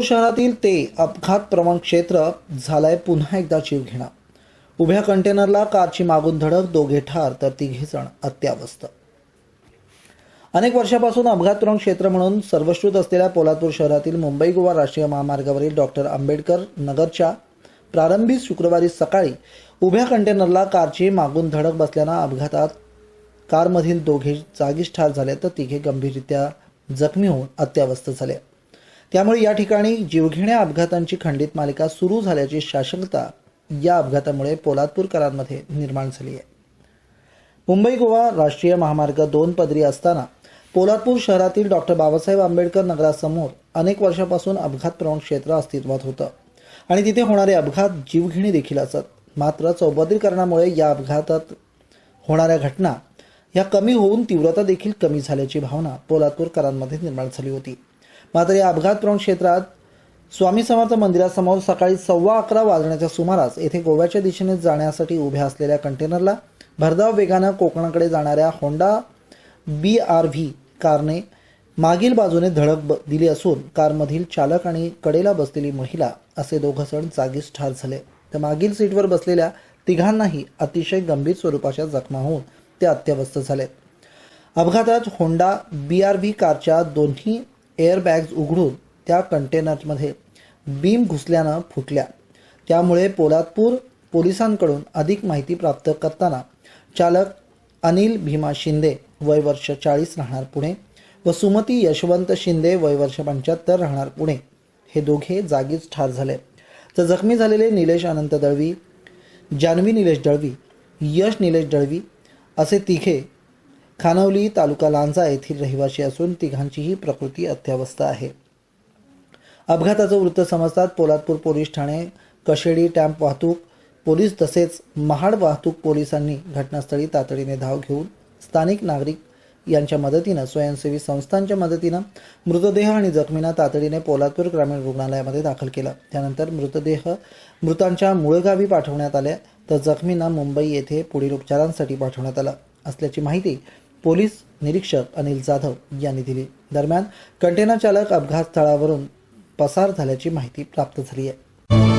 शहरातील ते अपघात प्रवण क्षेत्र झालाय पुन्हा एकदा जीवघेणा. उभ्या कंटेनरला कारची मागून धडक दोघे ठार तर तिघे जण अत्यावस्थ. अनेक वर्षापासून अपघातप्रवण क्षेत्र म्हणून सर्वश्रुत असलेल्या पोलादपूर शहरातील मुंबई गोवा राष्ट्रीय महामार्गावरील डॉक्टर आंबेडकर नगरच्या प्रारंभी शुक्रवारी सकाळी उभ्या कंटेनरला कारची मागून धडक बसल्यानं अपघातात कारमधील दोघे जागीच ठार झाले तर तिघे गंभीररित्या जखमी होऊन अत्यावस्थ झाले. त्यामुळे या ठिकाणी जीवघेण्या अपघातांची खंडित मालिका सुरू झाल्याची शासकता या अपघातामुळे पोलादपूरकरांमध्ये निर्माण झाली आहे. मुंबई गोवा राष्ट्रीय महामार्ग दोन पदरी असताना पोलादपूर शहरातील डॉक्टर बाबासाहेब आंबेडकर नगरासमोर अनेक वर्षापासून अपघात प्रवण क्षेत्र अस्तित्वात होतं. आणि तिथे होणारे अपघात जीवघेणी देखील असत. मात्र चौपदरीकरणामुळे या अपघातात होणाऱ्या घटना ह्या कमी होऊन तीव्रता देखील कमी झाल्याची भावना पोलादपूरकरांमध्ये निर्माण झाली होती. मात्र या अपघातप्रवण क्षेत्रात स्वामी समर्थ मंदिरासमोर सकाळी सव्वा अकरा वाजण्याच्या सुमारास येथे गोव्याच्या दिशेने जाण्यासाठी उभ्या असलेल्या कंटेनरला भरधाव वेगानं कोकणाकडे जाणाऱ्या होंडा बी आर व्ही कारने मागील बाजूने धडक ब- दिली असून कारमधील चालक आणि कडेला बसलेली महिला असे दोघं जण जागीच ठार झाले. तर मागील सीटवर बसलेल्या तिघांनाही अतिशय गंभीर स्वरूपाच्या जखमा होऊन ते अत्यवस्थ झाले. अपघातात होंडा बी आर व्ही कारच्या दोन्ही एअरबॅग्ज उघडून त्या कंटेनरमध्ये बीम घुसल्यानं फुटल्या. त्यामुळे पोलादपूर पोलिसांकडून अधिक माहिती प्राप्त करताना चालक अनिल भीमा शिंदे वय वर्ष चाळीस राहणार पुणे व सुमती यशवंत शिंदे वय वर्ष पंच्याहत्तर राहणार पुणे. हे दोघे जागीच ठार झाले. तर जखमी झालेले निलेश अनंत दळवी जान्हवी निलेश दळवी यश निलेश दळवी असे तिघे खानवली तालुका लांजा येथील रहिवासी असून तिघांचीही प्रकृती अत्यावस्था आहे. अपघाताचं वृत्त समजतात पोलादपूर पोलीस ठाणे कशेडी टॅम्प वाहतूक पोलीस तसेच महाड वाहतूक पोलिसांनी घटनास्थळी तातडीने धाव घेऊन स्थानिक नागरिक यांच्या मदतीनं स्वयंसेवी संस्थांच्या मदतीनं मृतदेह आणि जखमींना तातडीने पोलादपूर ग्रामीण रुग्णालयामध्ये दाखल केलं. त्यानंतर मृतदेह मृतांच्या मूळगावी पाठवण्यात आले तर जखमींना मुंबई येथे पुढील उपचारांसाठी पाठवण्यात आलं असल्याची माहिती पोलीस निरीक्षक अनिल जाधव यांनी दिली. दरम्यान कंटेनर चालक अपघात स्थळावरून पसार झाल्याची माहिती प्राप्त झाली आहे.